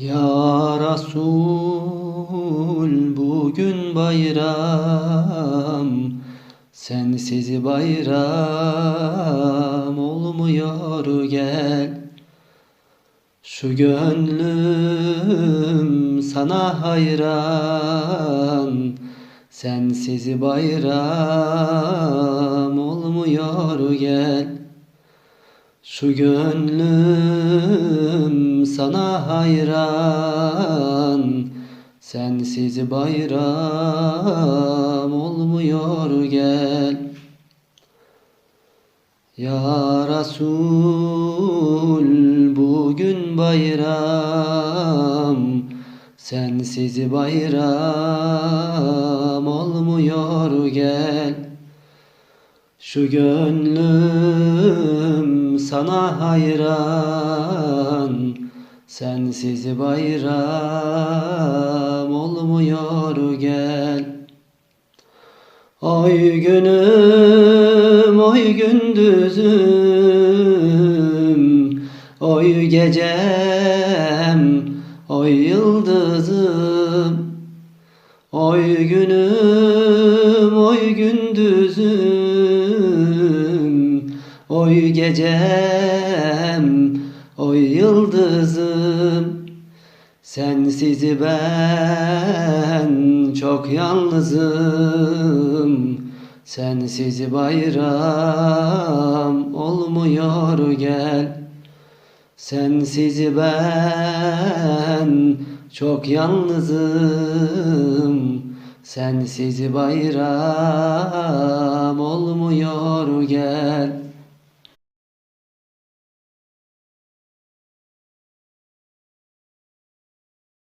Ya Resul bugün bayram. Sensiz bayram olmuyor gel. Şu gönlüm sana hayran. Sensiz bayram olmuyor gel. Şu gönlüm sana hayran. Sensiz bayram olmuyor gel. Ya Resul bugün bayram. Sensiz bayram olmuyor gel. Şu gönlüm sana hayran Sensiz bayram olmuyor gel. Oy günüm, oy gündüzüm. Oy gecem, oy yıldızım. Oy günüm, oy gündüzüm. Oy gecem, oy yıldızım Sensiz ben çok yalnızım. Sensiz bayram olmuyor gel. Sensiz ben çok yalnızım. Sensiz bayram olmuyor gel